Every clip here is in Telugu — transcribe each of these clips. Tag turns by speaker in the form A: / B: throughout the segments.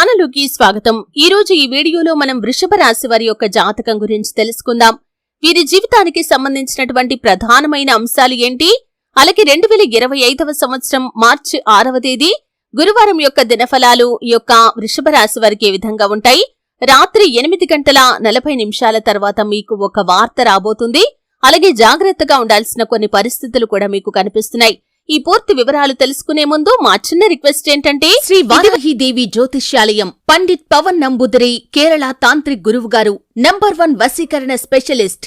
A: ఛానలుకి స్వాగతం. ఈ రోజు ఈ వీడియోలో మనం వృషభ రాశి వారి యొక్క జాతకం గురించి తెలుసుకుందాం. వీరి జీవితానికి సంబంధించినటువంటి ప్రధానమైన అంశాలు ఏంటి? అలాగే రెండు వేల ఇరవై ఐదవ సంవత్సరం మార్చి ఆరవ తేదీ గురువారం యొక్క దినఫలాలు ఈ యొక్క వృషభ రాశి వారికి ఏ విధంగా ఉంటాయి? రాత్రి ఎనిమిది గంటల నలభై నిమిషాల తర్వాత మీకు ఒక వార్త రాబోతుంది. అలాగే జాగ్రత్తగా ఉండాల్సిన కొన్ని పరిస్థితులు కూడా మీకు కనిపిస్తున్నాయి. ఈ పూర్తి వివరాలు తెలుసుకునే ముందు మా చిన్న రిక్వెస్ట్ ఏంటంటే శ్రీ దేవి జ్యోతిష్యాలయం పండిత్ పవన్ నంబుదరి కేరళ తాంత్రిక్ గురువు గారు నంబర్ వన్ వశీకరణ స్పెషలిస్ట్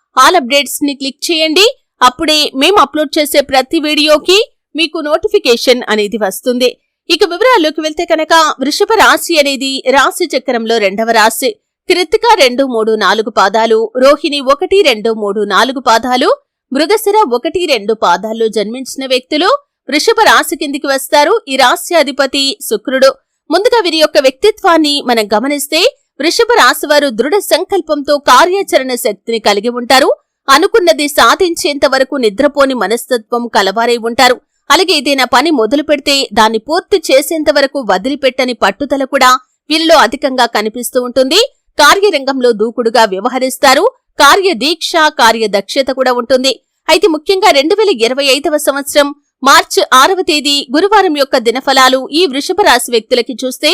A: ఆల్ అప్డేట్స్ని క్లిక్ చేయండి. అప్పుడే మేము అప్లోడ్ చేసే ప్రతి వీడియోకి మీకు నోటిఫికేషన్ అనేది వస్తుంది. ఇక వివరాల్లోకి వెళ్తే కనుక వృషభ రాశి అనేది రాశి చక్రంలో రెండవ రాశి. కృతిక రెండు మూడు నాలుగు పాదాలు. రోహిణి ఒకటి రెండు మూడు నాలుగు పాదాలు. మృగశిర ఒకటి రెండు పాదాల్లో జన్మించిన వ్యక్తులు వృషభ రాశి కిందికి వస్తారు. ఈ రాశ్యాధిపతి అధిపతి శుక్రుడు. ముందుగా వీరి యొక్క వ్యక్తిత్వాన్ని మనం గమనిస్తే వృషభ రాశివారు దృఢ సంకల్పంతో కార్యాచరణ శక్తిని కలిగి ఉంటారు. అనుకున్నది సాధించేంత వరకు నిద్రపోని మనస్తత్వం కలవారై ఉంటారు. అలాగే ఏదైనా పని మొదలు పెడితే దాన్ని పూర్తి చేసేంత వరకు వదిలిపెట్టని పట్టుదల కూడా వీరిలో అధికంగా కనిపిస్తూ ఉంటుంది. కార్యరంగంలో దూకుడుగా వ్యవహరిస్తారు. కార్యదీక్ష కార్యదక్షత కూడా ఉంటుంది. అయితే ముఖ్యంగా రెండు వేల ఇరవై ఐదవ సంవత్సరం మార్చి ఆరవ తేదీ గురువారం యొక్క దినఫలాలు ఈ వృషభ రాశి వ్యక్తులకి చూస్తే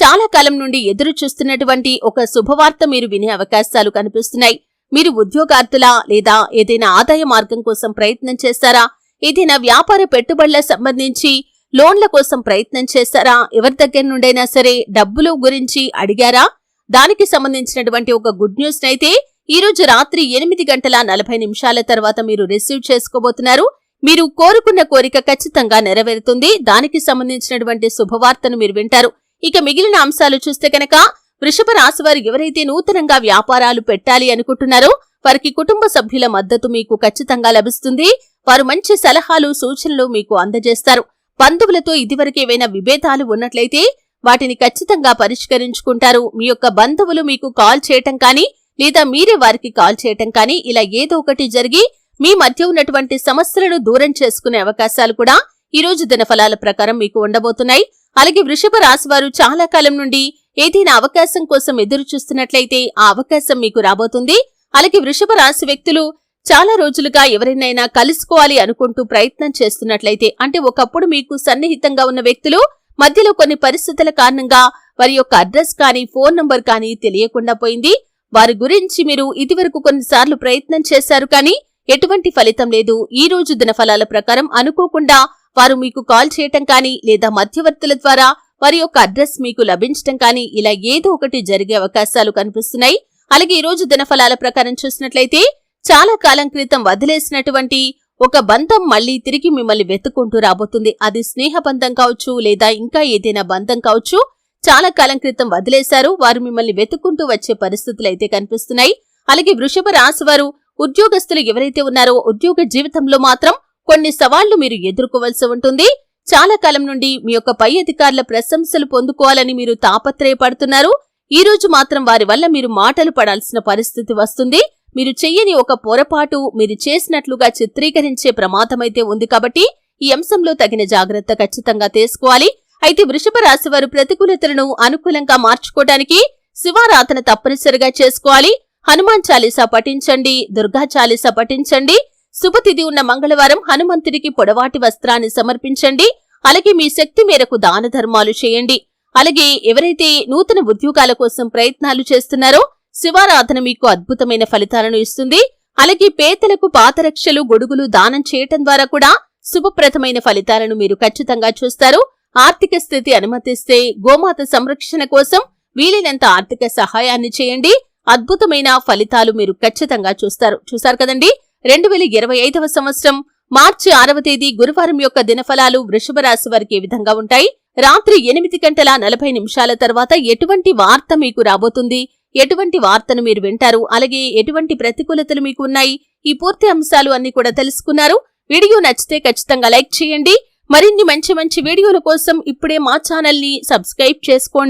A: చాలా కాలం నుండి ఎదురు చూస్తున్నటువంటి ఒక శుభవార్త మీరు వినే అవకాశాలు కనిపిస్తున్నాయి. మీరు ఉద్యోగార్థులా లేదా ఏదైనా ఆదాయ మార్గం కోసం ప్రయత్నం చేస్తారా? ఏదైనా వ్యాపార పెట్టుబడుల సంబంధించి లోన్ల కోసం ప్రయత్నం చేస్తారా? ఎవరి దగ్గర నుండైనా సరే డబ్బులు గురించి అడిగారా? దానికి సంబంధించినటువంటి ఒక గుడ్ న్యూస్ అయితే ఈ రోజు రాత్రి ఎనిమిది గంటల నలభై నిమిషాల తర్వాత మీరు రిసీవ్ చేసుకోబోతున్నారు. మీరు కోరుకున్న కోరిక ఖచ్చితంగా నెరవేరుతుంది. దానికి సంబంధించినటువంటి శుభవార్తను మీరు వింటారు. ఇక మిగిలిన అంశాలు చూస్తే కనుక వృషభ రాశి వారు ఎవరైతే నూతనంగా వ్యాపారాలు పెట్టాలి అనుకుంటున్నారో వారికి కుటుంబ సభ్యుల మద్దతు మీకు ఖచ్చితంగా లభిస్తుంది. వారు మంచి సలహాలు సూచనలు మీకు అందజేస్తారు. బంధువులతో ఇదివరకేవైనా విభేదాలు ఉన్నట్లయితే వాటిని ఖచ్చితంగా పరిష్కరించుకుంటారు. మీ యొక్క బంధువులు మీకు కాల్ చేయటం కానీ లేదా మీరే వారికి కాల్ చేయటం కానీ ఇలా ఏదో ఒకటి జరిగి మీ మధ్య ఉన్నటువంటి సమస్యలను దూరం చేసుకునే అవకాశాలు కూడా ఈ రోజు దినఫలాల ప్రకారం మీకు ఉండబోతున్నాయి. అలాగే వృషభ రాశి వారు చాలా కాలం నుండి ఏదైనా అవకాశం కోసం ఎదురు చూస్తున్నట్లయితే ఆ అవకాశం మీకు రాబోతుంది. అలాగే వృషభ రాశి వ్యక్తులు చాలా రోజులుగా ఎవరినైనా కలుసుకోవాలి అనుకుంటూ ప్రయత్నం చేస్తున్నట్లయితే అంటే ఒకప్పుడు మీకు సన్నిహితంగా ఉన్న వ్యక్తులు మధ్యలో కొన్ని పరిస్థితుల కారణంగా వారి యొక్క అడ్రస్ కానీ ఫోన్ నంబర్ కానీ తెలియకుండా పోయింది. వారి గురించి మీరు ఇదివరకు కొన్నిసార్లు ప్రయత్నం చేశారు కానీ ఎటువంటి ఫలితం లేదు. ఈ రోజు దినఫలాల ప్రకారం అనుకోకుండా వారు మీకు కాల్ చేయటం కానీ లేదా మధ్యవర్తుల ద్వారా వారి యొక్క అడ్రస్ మీకు లభించటం కానీ ఇలా ఏదో ఒకటి జరిగే అవకాశాలు కనిపిస్తున్నాయి. అలాగే ఈ రోజు దినఫలాల ప్రకారం చూసినట్లయితే చాలా కాలం క్రితం వదిలేసినటువంటి ఒక బంధం మళ్ళీ తిరిగి మిమ్మల్ని వెతుక్కుంటూ రాబోతుంది. అది స్నేహ బంధం కావచ్చు లేదా ఇంకా ఏదైనా బంధం కావచ్చు చాలా కాలం క్రితం వదిలేశారు. వారు మిమ్మల్ని వెతుక్కుంటూ వచ్చే పరిస్థితులు అయితే కనిపిస్తున్నాయి. అలాగే వృషభ రాశి వారు ఉద్యోగస్తులు ఎవరైతే ఉన్నారో ఉద్యోగ జీవితంలో మాత్రం కొన్ని సవాళ్ళు మీరు ఎదుర్కోవలసి ఉంటుంది. చాలా కాలం నుండి మీ యొక్క పై అధికారుల ప్రశంసలు పొందుకోవాలని మీరు తాపత్రయపడుతున్నారు. ఈ రోజు మాత్రం వారి వల్ల మీరు మాటలు పడాల్సిన పరిస్థితి వస్తుంది. మీరు చెయ్యని ఒక పొరపాటు మీరు చేసినట్లుగా చిత్రీకరించే ప్రమాదమైతే ఉంది కాబట్టి ఈ అంశంలో తగిన జాగ్రత్త ఖచ్చితంగా తీసుకోవాలి. అయితే వృషభ రాశి వారు ప్రతికూలతలను అనుకూలంగా మార్చుకోవడానికి శివారాధన తప్పనిసరిగా చేసుకోవాలి. హనుమాన్ చాలీసా పఠించండి దుర్గా చాలీసా పఠించండి శుభతిథి ఉన్న మంగళవారం హనుమంతుడికి పొడవాటి వస్త్రాన్ని సమర్పించండి. అలాగే మీ శక్తి మేరకు దాన ధర్మాలు చేయండి. అలాగే ఎవరైతే నూతన ఉద్యోగాల కోసం ప్రయత్నాలు చేస్తున్నారో శివారాధన మీకు అద్భుతమైన ఫలితాలను ఇస్తుంది. అలాగే పేదలకు పాతరక్షలు గొడుగులు దానం చేయటం ద్వారా కూడా శుభప్రదమైన ఫలితాలను మీరు ఖచ్చితంగా చూస్తారు. ఆర్థిక స్థితి అనుమతిస్తే గోమాత సంరక్షణ కోసం వీలైనంత ఆర్థిక సహాయాన్ని చేయండి. అద్భుతమైన ఫలితాలు మీరు ఖచ్చితంగా చూస్తారు. చూశారు కదండి? రెండు వేల ఇరవై ఐదవ సంవత్సరం మార్చి ఆరవ తేదీ గురువారం యొక్క దినఫలాలు వృషభ రాశి వారికి ఏ విధంగా ఉంటాయి? రాత్రి ఎనిమిది గంటల నలభై నిమిషాల తర్వాత ఎటువంటి వార్త మీకు రాబోతుంది? ఎటువంటి వార్తను మీరు వింటారు? అలాగే ఎటువంటి ప్రతికూలతలు మీకు ఉన్నాయి? ఈ పూర్తి అంశాలు అన్ని కూడా తెలుసుకున్నారు. వీడియో నచ్చితే ఖచ్చితంగా లైక్ చేయండి. మరిన్ని మంచి మంచి వీడియోల కోసం ఇప్పుడే మా ఛానల్ని సబ్స్క్రైబ్ చేసుకోండి.